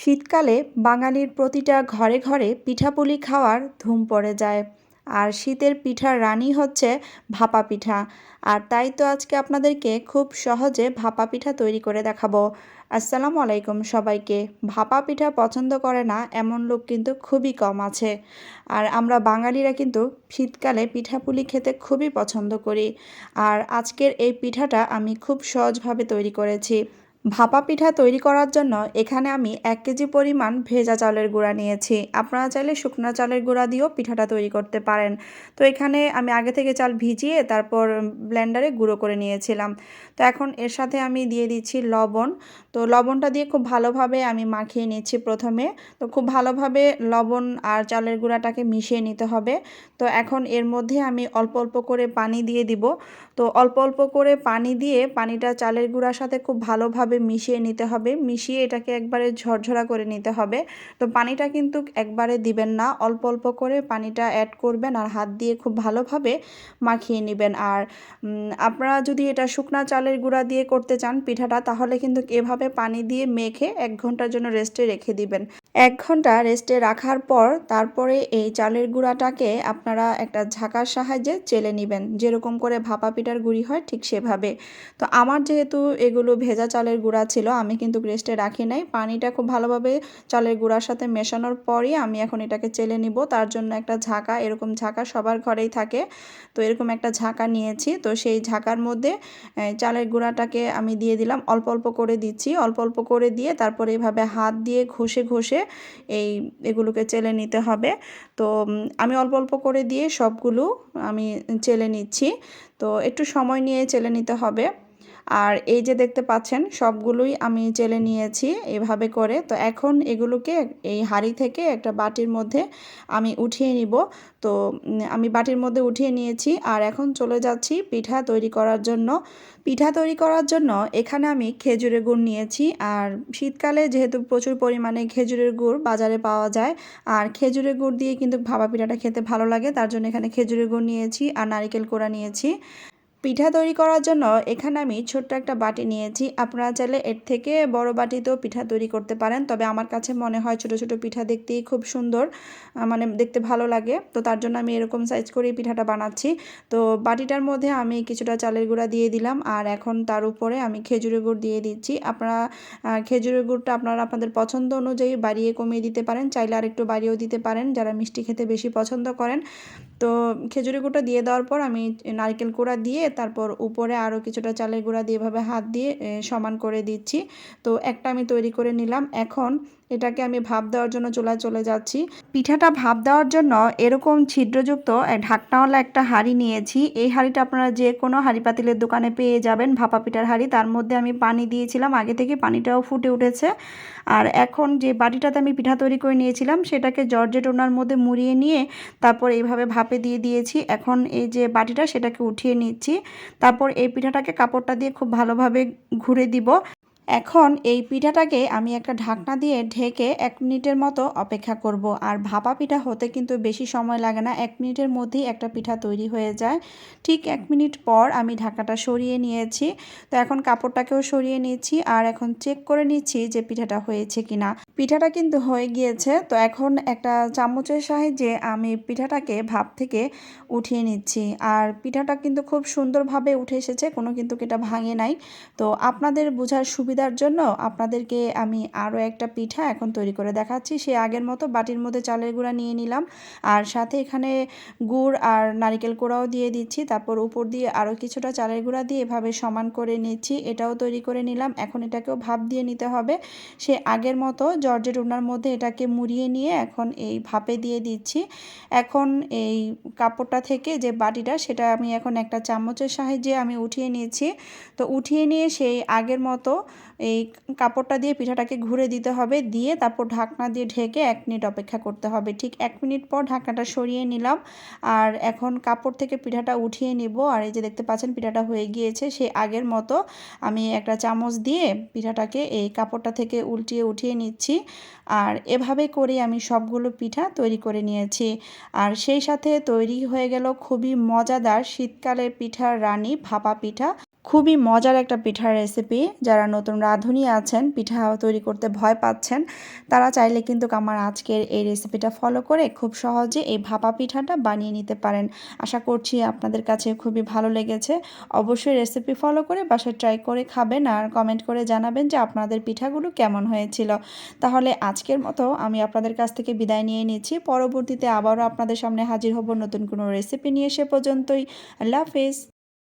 শীতকালে বাঙালির প্রতিটা ঘরে ঘরে পিঠাপুলি খাওয়ার ধুম পড়ে যায়। আর শীতের পিঠার রানী হচ্ছে ভাপা পিঠা। আর তাই তো আজকে আপনাদেরকে খুব সহজে ভাপা পিঠা তৈরি করে দেখাবো। আসসালামু আলাইকুম সবাইকে। ভাপা পিঠা পছন্দ করে না, এমন লোক কিন্তু খুবই কম আছে। আর আমরা বাঙালিরা কিন্তু শীতকালে পিঠাপুলি খেতে খুবই পছন্দ করি। আর আজকের এই পিঠাটা আমি খুব সহজভাবে তৈরি করেছি। ভাপা পিঠা তৈরি করার জন্য এখানে আমি এক কেজি পরিমাণ ভেজা চালের গুঁড়া নিয়েছি। আপনারা চাইলে শুকনো চালের গুঁড়া দিয়েও পিঠাটা তৈরি করতে পারেন। তো এখানে আমি আগে থেকে চাল ভিজিয়ে তারপর ব্লেন্ডারে গুঁড়ো করে নিয়েছিলাম। তো এখন এর সাথে আমি দিয়ে দিচ্ছি লবণ। তো লবণটা দিয়ে খুব ভালোভাবে আমি মাখিয়ে নিচ্ছি প্রথমে। তো খুব ভালোভাবে লবণ আর চালের গুঁড়াটাকে মিশিয়ে নিতে হবে। তো এখন এর মধ্যে আমি অল্প অল্প করে পানি দিয়ে দিব। তো অল্প অল্প করে পানি দিয়ে পানিটা চালের গুঁড়ার সাথে খুব ভালোভাবে মিশিয়ে নিতে হবে। মিশিয়ে এটাকে একবারে ঝরঝরা করে নিতে হবে। তো পানিটা কিন্তু একবারে দিবেন না। অল্প অল্প করে পানিটা অ্যাড করবেন আর হাত দিয়ে খুব ভালোভাবে মাখিয়ে নেবেন। আর আপনারা যদি এটা শুকনা চালের গুঁড়া দিয়ে করতে চান পিঠাটা, তাহলে কিন্তু এভাবে পানি দিয়ে মেখে এক ঘণ্টার জন্য রেস্টে রেখে দিবেন। এক ঘণ্টা রেস্টে রাখার পর তারপরে এই চালের গুঁড়াটাকে আপনারা একটা ঝাঁকার সাহায্যে চেলে নেবেন। যেরকম করে ভাপা পিঠার গুঁড়ি হয় ঠিক সেভাবে। তো আমার যেহেতু এগুলো ভেজা চালের গুঁড়া ছিল, আমি কিন্তু রেস্টে রাখি নাই। পানিটা খুব ভালোভাবে চালের গুঁড়ার সাথে মেশানোর পরই আমি এখন এটাকে চেলে নিব। তার জন্য একটা ঝাঁকা, এরকম ঝাঁকা সবার ঘরেই থাকে। তো এরকম একটা ঝাঁকা নিয়েছি। তো সেই ঝাঁকার মধ্যে চালের গুঁড়াটাকে আমি দিয়ে দিলাম। অল্প অল্প করে দিচ্ছি। অল্প অল্প করে দিয়ে তারপরে এভাবে হাত দিয়ে ঘষে ঘষে এই এগুলোকে চেলে নিতে হবে। তো আমি অল্প অল্প করে দিয়ে সবগুলো আমি চেলে নিচ্ছি। তো একটু সময় নিয়ে চেলে নিতে হবে। আর এই যে দেখতে পাচ্ছেন, সবগুলোই আমি চেলে নিয়েছি এভাবে করে। তো এখন এগুলোকে এই হাঁড়ি থেকে একটা বাটির মধ্যে আমি উঠিয়ে নিব। তো আমি বাটির মধ্যে উঠিয়ে নিয়েছি আর এখন চলে যাচ্ছি পিঠা তৈরি করার জন্য। পিঠা তৈরি করার জন্য এখানে আমি খেজুরের গুড় নিয়েছি আর শীতকালে যেহেতু প্রচুর পরিমাণে খেজুরের গুড় বাজারে পাওয়া যায়, আর খেজুরের গুড় দিয়ে কিন্তু ভাবা পিঠাটা খেতে ভালো লাগে, তার জন্য এখানে খেজুরের গুড় নিয়েছি আর নারিকেল কোড়া নিয়েছি। পিঠা তৈরি করার জন্য এখানে আমি ছোট্ট একটা বাটি নিয়েছি। আপনারা চাইলে এর থেকে বড় বাটিতেও পিঠা তৈরি করতে পারেন। তবে আমার কাছে মনে হয় ছোট ছোট পিঠা দেখতেই খুব সুন্দর মানে দেখতে ভালো লাগে। তো তার জন্য আমি এরকম সাইজ করেই পিঠাটা বানাচ্ছি। তো বাটিটার মধ্যে আমি কিছুটা চালের গুঁড়া দিয়ে দিলাম। আর এখন তার উপরে আমি খেজুরের গুড় দিয়ে দিচ্ছি। আপনারা খেজুরের গুড়টা আপনারা আপনাদের পছন্দ অনুযায়ী বাড়িয়ে কমিয়ে দিতে পারেন। চাইলে আর একটু বাড়িয়েও দিতে পারেন। যারা মিষ্টি খেতে বেশি পছন্দ করেন তো খেজুরি গুঁড়ো দিয়ে দেওয়ার পর আমি নারকেল কুড়া দিয়ে তারপর উপরে আরও কিছুটা চালের গুঁড়া দিয়ে এভাবে হাত দিয়ে সমান করে দিচ্ছি। তো একটা আমি তৈরি করে নিলাম। এখন এটাকে আমি ভাপ দেওয়ার জন্য চুলায় চলে যাচ্ছি। পিঠাটা ভাপ দেওয়ার জন্য এরকম ছিদ্রযুক্ত ঢাকনাওয়ালা একটা হাঁড়ি নিয়েছি। এই হাঁড়িটা আপনারা যে কোনো হাঁড়ি পাতিলের দোকানে পেয়ে যাবেন, ভাপা পিঠার হাঁড়ি। তার মধ্যে আমি পানি দিয়েছিলাম, আগে থেকে পানিটাও ফুটে উঠেছে। আর এখন যে বাটিটাতে আমি পিঠা তৈরি করে নিয়েছিলাম, সেটাকে জর্জেট ওনার মধ্যে মুড়িয়ে নিয়ে তারপর এইভাবে ভাপে দিয়ে দিয়েছি। এখন এই যে বাটিটা, সেটাকে উঠিয়ে নিচ্ছি। তারপর এই পিঠাটাকে কাপড়টা দিয়ে খুব ভালোভাবে ঘুরে দিব। এখন এই পিঠাটাকে আমি একটা ঢাকনা দিয়ে ঢেকে এক মিনিটের মতো অপেক্ষা করব। আর ভাপা পিঠা হতে কিন্তু বেশি সময় লাগে না। এক মিনিটের মধ্যেই একটা পিঠা তৈরি হয়ে যায়। ঠিক এক মিনিট পর আমি ঢাকাটা সরিয়ে নিয়েছি। তো এখন কাপড়টাকেও সরিয়ে নিচ্ছি। আর এখন চেক করে নিচ্ছি যে পিঠাটা হয়েছে কিনা। পিঠাটা কিন্তু হয়ে গিয়েছে। তো এখন একটা চামচের সাহায্যে আমি পিঠাটাকে ভাপ থেকে উঠিয়ে নিচ্ছি। আর পিঠাটা কিন্তু খুব সুন্দরভাবে উঠে এসেছে, কোনো কিন্তু এটা ভাঙে নাই। তো আপনাদের বোঝার সুবিধার জন্য আপনাদেরকে আমি আরও একটা পিঠা এখন তৈরি করে দেখাচ্ছি। সে আগের মতো বাটির মধ্যে চালের গুঁড়া নিয়ে নিলাম। আর সাথে এখানে গুড় আর নারিকেল কোড়াও দিয়ে দিচ্ছি। তারপর উপর দিয়ে আরও কিছুটা চালের গুঁড়া দিয়ে এভাবে সমান করে নিচ্ছি। এটাও তৈরি করে নিলাম। এখন এটাকেও ভাপ দিয়ে নিতে হবে। সে আগের মতো জর্জেট উনার মধ্যে এটাকে মুড়িয়ে নিয়ে এখন এই ভাপে দিয়ে দিচ্ছি। এখন এই কাপড়টা থেকে যে বাটিটা, সেটা আমি এখন একটা চামচের সাহায্যে আমি উঠিয়ে নিয়েছি। তো উঠিয়ে নিয়ে সেই আগের মতো এই কাপড়টা দিয়ে পিঠাটাকে ঘুরে দিতে হবে। দিয়ে তারপর ঢাকনা দিয়ে ঢেকে এক মিনিট অপেক্ষা করতে হবে। ঠিক এক মিনিট পর ঢাকনাটা সরিয়ে নিলাম। আর এখন কাপড় থেকে পিঠাটা উঠিয়ে নিব। আর এই যে দেখতে পাচ্ছেন, পিঠাটা হয়ে গিয়েছে। সে আগের মতো আমি একটা চামচ দিয়ে পিঠাটাকে এই কাপড়টা থেকে উল্টিয়ে উঠিয়ে নিচ্ছি। আর এভাবে করে আমি সবগুলো পিঠা তৈরি করে নিয়েছি। আর সেই সাথে তৈরি হয়ে গেল খুবই মজাদার শীতকালের পিঠার রানী ভাপা পিঠা। খুবই মজার একটা পিঠার রেসিপি যারা নতুন রাঁধুনি আছেন, পিঠা তৈরি করতে ভয় পাচ্ছেন, তারা চাইলে কিন্তু আমার আজকের এই রেসিপিটা ফলো করে খুব সহজে এই ভাপা পিঠাটা বানিয়ে নিতে পারেন। আশা করছি আপনাদের কাছে খুবই ভালো লেগেছে। অবশ্যই রেসিপি ফলো করে বাসায় ট্রাই করে খাবেন আর কমেন্ট করে জানাবেন যে আপনাদের পিঠাগুলো কেমন হয়েছিল। তাহলে আজকের মতো আমি আপনাদের কাছ থেকে বিদায় নিয়ে নিচ্ছি। পরবর্তীতে আবারও আপনাদের সামনে হাজির হব নতুন কোনো রেসিপি নিয়ে সে পর্যন্তই। আল্লাহ হাফিজ।